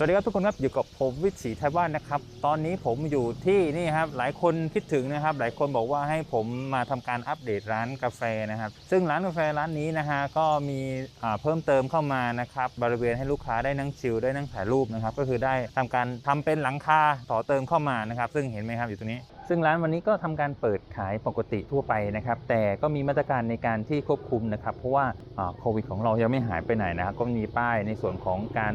สวัสดีครับทุกคนครับอยู่กับผมวิศีไทยบ้านนะครับ ตอนนี้ผมอยู่ที่นี่ครับหลายคนคิดถึงนะครับ หลายคนบอกว่าให้ผมมาทำการอัปเดตร้านกาแฟนะครับ ซึ่งร้านกาแฟร้านนี้นะฮะก็มีเพิ่มเติมเข้ามานะครับบริเวณให้ลูกค้าได้นั่งชิลได้นั่งถ่ายรูปนะครับ ก็คือได้ทำการทำเป็นหลังคาต่อเติมเข้ามานะครับ ซึ่งเห็นไหมครับอยู่ตรงนี้ ซึ่งร้านวันนี้ก็ทำการเปิดขายปกติทั่วไปนะครับ แต่ก็มีมาตรการในการที่ควบคุมนะครับ เพราะว่าโควิดของเรายังไม่หายไปไหนนะครับ ก็มีป้ายในส่วนของการ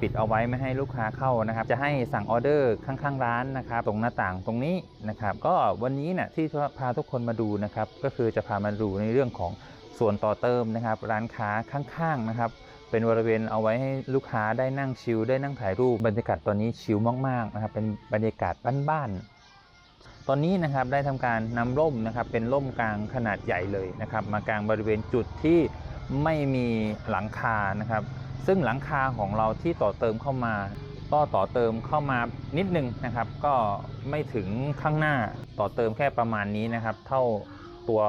ปิดเอาไว้ไม่ให้ลูกค้าเข้านะครับ จะให้สั่งออเดอร์ข้างๆร้านนะครับ ตรงหน้าต่างตรงนี้นะครับ ก็วันนี้เนี่ยที่พาทุกคนมาดูนะครับ ก็คือจะพามาดูในเรื่องของส่วนต่อเติมนะครับ ร้านค้าข้างๆนะครับเป็นบริเวณเอาไว้ให้ลูกค้าได้นั่งชิลได้นั่งถ่ายรูปบรรยากาศตอนนี้ชิลมากๆนะครับเป็นบรรยากาศบ้านๆ ตอนนี้นะครับได้ทำการนำร่มนะครับเป็นร่มกลางขนาดใหญ่เลยนะครับ มากลางบริเวณจุดที่ไม่มีหลังคานะครับ ซึ่งหลังคาของเราที่ต่อเติมเข้ามาก็ต่อเติมเข้ามานิดนึงนะครับ ก็ไม่ถึงข้างหน้าต่อเติมแค่ประมาณนี้นะครับ เท่าตัว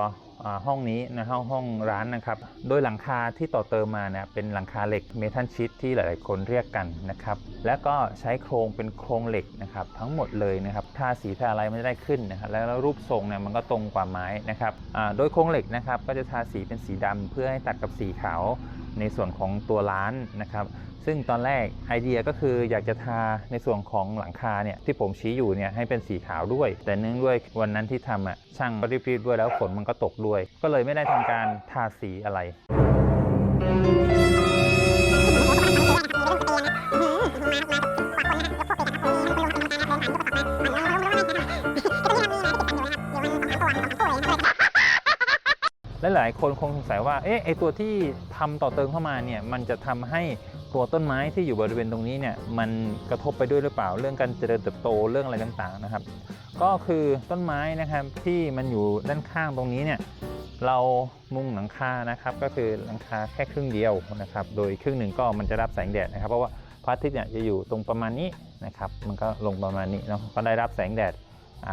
ห้องนี้นะห้องห้องร้านนะครับ โดยหลังคาที่ต่อเติมมาเนี่ยเป็นหลังคาเหล็กเมทัลชีตที่หลาย ๆ คนเรียกกันนะครับ และก็ใช้โครงเป็นโครงเหล็กนะครับทั้งหมดเลยนะครับทาสีทาอะไรไม่ได้ขึ้นนะครับแล้วรูปทรงเนี่ยมันก็ตรงกว่าไม้นะครับอ่าโดยโครงเหล็กนะครับก็จะทาสีเป็นสีดำเพื่อให้ตัดกับสีขาวในส่วนของตัวร้านนะครับ ซึ่งตอนแรกไอเดียก็คืออยากจะทาในส่วนของหลังคาเนี่ยที่ผมชี้อยู่เนี่ยให้เป็นสีขาวด้วย แต่เนื่องด้วยวันนั้นที่ทำอะช่างก็รีบๆด้วยแล้วฝนมันก็ตกด้วย ก็เลยไม่ได้ทำการทาสีอะไรายคนคงสงสัยว่าเอ๊ะไอตัวที่ทำต่อเติมเข้ามาเนี่ยมันจะทำให้ตัวต้นไม้ที่อยู่บริเวณตรงนี้เนี่ยมันกระทบไปด้วยหรือเปล่าเรื่องการเจริญเติบโตเรื่องอะไรต่างๆนะครับ ก็คือต้นไม้นะครับที่มันอยู่ด้านข้างตรงนี้เนี่ยเรามุงหลังคานะครับก็คือหลังคาแค่ครึ่งเดียวนะครับโดยครึ่งหนึ่งก็มันจะรับแสงแดดนะครับ เพราะว่าพระอาทิตย์เนี่ยจะอยู่ตรงประมาณนี้นะครับมันก็ลงประมาณนี้เนาะก็ได้รับแสงแดด อ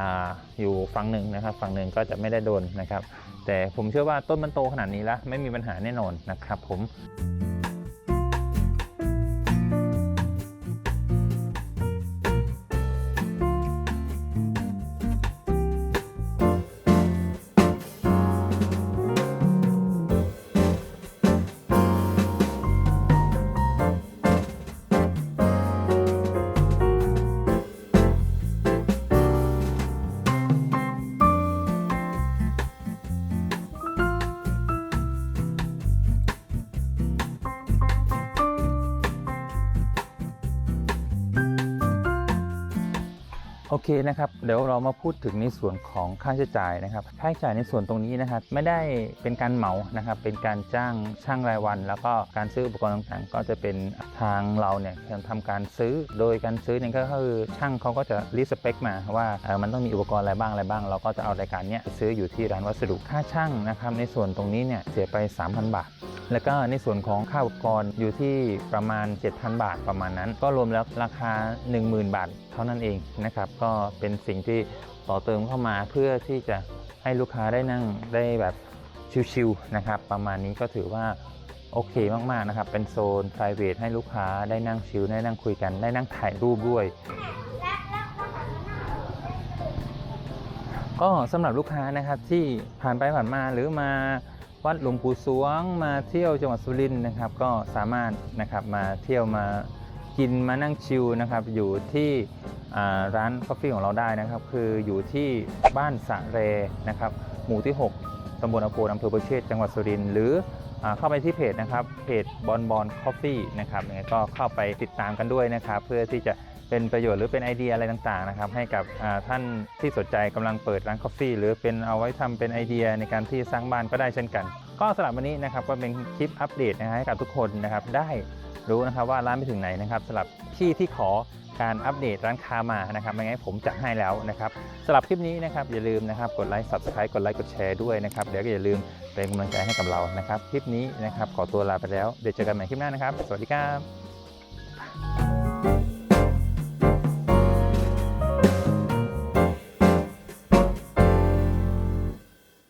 อยู่ฝั่งหนึ่งนะครับฝั่งหนึ่งก็จะไม่ได้โดนนะครับ แต่ผมเชื่อว่าต้นมันโตขนาดนี้แล้วไม่มีปัญหาแน่นอนนะครับผม โอเคนะครับเดี๋ยวเรามาพูดถึงในส่วนของค่าใช้จ่ายนะครับ ค่าใช้จ่ายในส่วนตรงนี้นะครับ ไม่ได้เป็นการเหมานะครับ เป็นการจ้างช่างรายวัน แล้วก็การซื้ออุปกรณ์ต่างๆ ก็จะเป็นทางเราเนี่ยทำการซื้อโดยการซื้อเนี่ยก็คือช่างเขาก็จะรีสเปคมาว่าเออมันต้องมีอุปกรณ์อะไรบ้างอะไรบ้าง เราก็จะเอารายการเนี้ยซื้ออยู่ที่ร้านวัสดุค่าช่างนะครับ ในส่วนตรงนี้เนี่ยเสียไป 3,000 บาท แล้วก็ในส่วนของค่าอุปกรณ์อยู่ที่ประมาณ 7,000 บาทประมาณนั้น ก็รวมแล้วราคา 10,000 บาทเท่านั้นเองนะครับ ก็เป็นสิ่งที่ต่อเติมเข้ามาเพื่อที่จะให้ลูกค้าได้นั่งได้แบบชิวๆนะครับ ประมาณนี้ก็ถือว่าโอเคมากๆนะครับ เป็นโซน p r i v a t ให้ลูกค้าได้นั่งชิลได้นั่งคุยกัน ได้นั่งถ่ายรูปด้วยก็สำหรับลูกค้านะครับที่ผ่านไปผ่านมาหรือมา วัดหลวงปู่สวงมาเที่ยวจังหวัดสุรินทร์นะครับ ก็สามารถนะครับมาเที่ยวมากินมานั่งชิลนะครับอยู่ที่ร้านกาแฟของเราได้นะครับ คืออยู่ที่บ้านสะเรนะครับ หมู่ที่ 6ตำบลอโปนอำเภอประเชษจังหวัดสุรินทร์หรืออเข้าไปที่เพจนะครับเพจบอลบอลคอฟฟี่นะครับยังไงก็เข้าไปติดตามกันด้วยนะครับ เพื่อที่จะ เป็นประโยชน์หรือเป็นไอเดียอะไรต่างๆนะครับให้กับท่านที่สนใจกำลังเปิดร้านกาแฟหรือเป็นเอาไว้ทำเป็นไอเดียในการที่สร้างบ้านก็ได้เช่นกัน ก็สำหรับวันนี้นะครับก็เป็นคลิปอัปเดตนะฮะให้กับทุกคนนะครับได้รู้นะครับว่าร้านไปถึงไหนนะครับสำหรับพี่ที่ขอการอัปเดตร้านค้ามานะครับไม่งั้นผมจะให้แล้วนะครับสำหรับคลิปนี้นะครับอย่าลืมนะครับกดไลค์ subscribe กดไลค์กดแชร์ด้วยนะครับเดี๋ยวก็อย่าลืมเป็นกำลังใจให้กับเรานะครับคลิปนี้นะครับขอตัวลาไปแล้วเดี๋ยวเจอกันใหม่คลิปหน้านะครับ สวัสดีครับ